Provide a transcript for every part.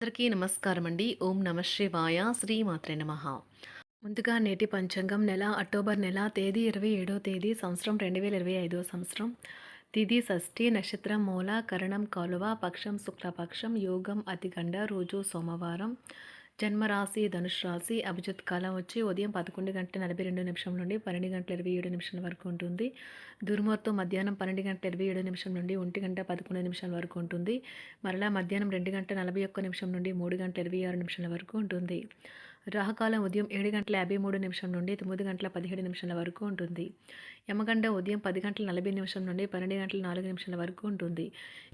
అందరికీ నమస్కారం అండి ఓం నమ శివాయ. శ్రీమాత్రే నమ. ముందుగా నేటి పంచాంగం నెల అక్టోబర్ నెల తేదీ ఇరవై ఏడో తేదీ సంవత్సరం రెండు వేల ఇరవై ఐదో సంవత్సరం. తిది షష్ఠి నక్షత్రం మూల కరణం కాలువ పక్షం శుక్లపక్షం యోగం అతిగండ రోజు సోమవారం. జన్మరాశి ధనుష్ రాశి అభిజిత్ కాలం వచ్చి ఉదయం పదకొండు గంటల నలభై రెండు నిమిషం నుండి పన్నెండు గంటల ఇరవై ఏడు నిమిషాల వరకు ఉంటుంది. దుర్ముహూర్తం మధ్యాహ్నం పన్నెండు గంటల ఇరవై ఏడు నిమిషం నుండి ఒంటి గంట పదకొండు నిమిషాల వరకు ఉంటుంది. మరలా మధ్యాహ్నం రెండు గంటల నలభై ఒక్క నిమిషం నుండి మూడు గంటల ఇరవై ఆరు నిమిషాల వరకు ఉంటుంది. రాహకాలం ఉదయం ఏడు గంటల యాభై మూడు నిమిషం నుండి తొమ్మిది గంటల పదిహేడు నిమిషాల వరకు ఉంటుంది. యమగండ ఉదయం పది గంటల నలభై నిమిషం నుండి పన్నెండు గంటల నాలుగు నిమిషాల వరకు ఉంటుంది.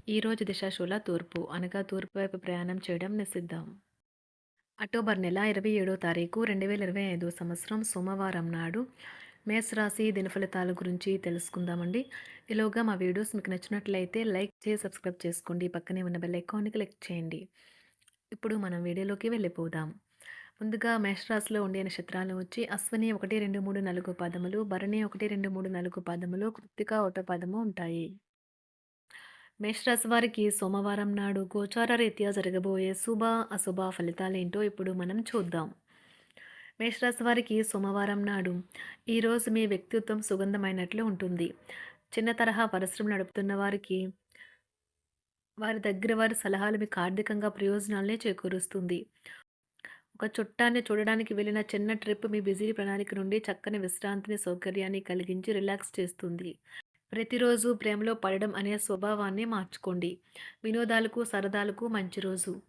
ఈరోజు దిశాశూల తూర్పు అనగా తూర్పు వైపు ప్రయాణం చేయడం నిషిద్దాం అక్టోబర్ నెల ఇరవై ఏడో తారీఖు రెండు వేల ఇరవై ఐదో సంవత్సరం సోమవారం నాడు మేషరాశి దినఫలితాల గురించి తెలుసుకుందామండి. ఈలోగా మా వీడియోస్ మీకు నచ్చినట్లయితే లైక్ చేసి సబ్స్క్రైబ్ చేసుకోండి. పక్కనే ఉన్న బెల్ ఐకాన్ని క్లిక్ చేయండి. ఇప్పుడు మనం వీడియోలోకి వెళ్ళిపోదాం. ముందుగా మేషరాశిలో ఉండే నక్షత్రాలు వచ్చి అశ్వని ఒకటి రెండు మూడు నాలుగు పదములు భరణి ఒకటి రెండు మూడు నాలుగు పాదములు కృత్తిక ఒకటో పదము ఉంటాయి. మేషరాశి వారికి సోమవారం నాడు గోచార రీత్యా జరగబోయే శుభ అశుభ ఫలితాలేంటో ఇప్పుడు మనం చూద్దాం. మేషరాశి వారికి సోమవారం నాడు ఈరోజు మీ వ్యక్తిత్వం సుగంధమైనట్లు ఉంటుంది. చిన్న తరహా పరిశ్రమ నడుపుతున్న వారికి వారి దగ్గర వారి సలహాలు మీకు ఆర్థికంగా ప్రయోజనాలనే చేకూరుస్తుంది. ఒక చుట్టాన్ని చూడడానికి వెళ్ళిన చిన్న ట్రిప్ మీ బిజీ ప్రణాళిక నుండి చక్కని విశ్రాంతిని సౌకర్యాన్ని కలిగించి రిలాక్స్ చేస్తుంది. ప్రతిరోజు ప్రేమలో పడడం అనే స్వభావాన్ని మార్చుకోండి. వినోదాలకు సరదాలకు మంచి రోజు.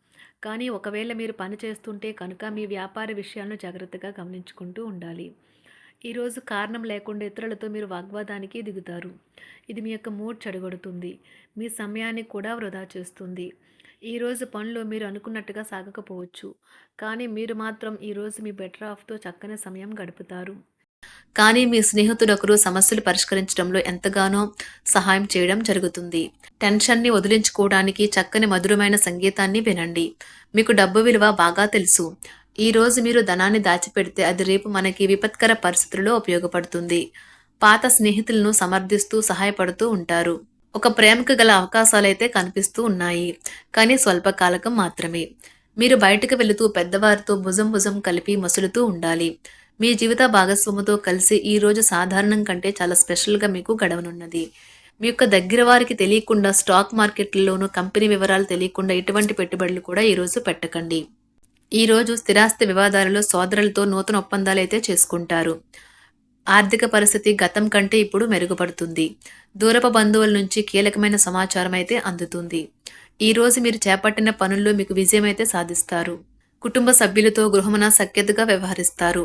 కానీ ఒకవేళ మీరు పని చేస్తుంటే కనుక మీ వ్యాపార విషయాలను జాగ్రత్తగా గమనించుకుంటూ ఉండాలి. ఈరోజు కారణం లేకుండా ఇతరులతో మీరు వాగ్వాదానికి దిగుతారు. ఇది మీ యొక్క మూడ్ చెడగొడుతుంది. మీ సమయాన్ని కూడా వృధా చేస్తుంది. ఈరోజు పనులు మీరు అనుకున్నట్టుగా సాగకపోవచ్చు. కానీ మీరు మాత్రం ఈరోజు మీ బెటర్ ఆఫ్తో చక్కని సమయం గడుపుతారు. కానీ మీ స్నేహితుడొకరు సమస్యలు పరిష్కరించడంలో ఎంతగానో సహాయం చేయడం జరుగుతుంది. టెన్షన్ని వదిలించుకోవడానికి చక్కని మధురమైన సంగీతాన్ని వినండి. మీకు డబ్బు విలువ బాగా తెలుసు. ఈ రోజు మీరు ధనాన్ని దాచిపెడితే అది రేపు మనకి విపత్కర పరిస్థితుల్లో ఉపయోగపడుతుంది. పాత స్నేహితులను సమర్థిస్తూ సహాయపడుతూ ఉంటారు. ఒక ప్రేమకు గల అవకాశాలైతే కనిపిస్తూ ఉన్నాయి. కానీ స్వల్పకాలకం మాత్రమే. మీరు బయటకు వెళుతూ పెద్దవారితో భుజం భుజం కలిపి మసులుతూ ఉండాలి. మీ జీవిత భాగస్వాముతో కలిసి ఈరోజు సాధారణం కంటే చాలా స్పెషల్గా మీకు గడవనున్నది. మీ యొక్క దగ్గర వారికి తెలియకుండా స్టాక్ మార్కెట్లలోనూ కంపెనీ వివరాలు తెలియకుండా ఇటువంటి పెట్టుబడులు కూడా ఈరోజు పెట్టకండి. ఈరోజు స్థిరాస్తి వివాదాలలో సోదరులతో నూతన ఒప్పందాలు అయితే చేసుకుంటారు. ఆర్థిక పరిస్థితి గతం కంటే ఇప్పుడు మెరుగుపడుతుంది. దూరపు బంధువుల నుంచి కీలకమైన సమాచారం అయితే అందుతుంది. ఈరోజు మీరు చేపట్టిన పనుల్లో మీకు విజయం అయితే సాధిస్తారు. కుటుంబ సభ్యులతో గృహమున సఖ్యతగా వ్యవహరిస్తారు.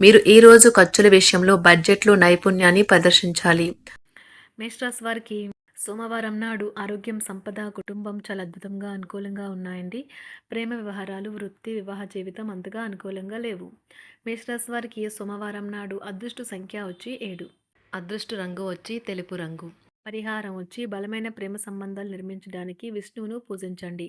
మీరు ఈ రోజు ఖర్చుల విషయంలో బడ్జెట్లో నైపుణ్యాన్ని ప్రదర్శించాలి. మేస్ట్రాస్ వారికి సోమవారం నాడు ఆరోగ్యం సంపద కుటుంబం చాలా అద్భుతంగా అనుకూలంగా ఉన్నాయండి. ప్రేమ వ్యవహారాలు వృత్తి వివాహ జీవితం అంతగా అనుకూలంగా లేవు. మేషరాశి వారికి సోమవారం నాడు అదృష్ట సంఖ్య వచ్చి ఏడు. అదృష్ట రంగు వచ్చి తెలుపు రంగు. పరిహారం వచ్చి బలమైన ప్రేమ సంబంధాలు నిర్మించడానికి విష్ణువును పూజించండి.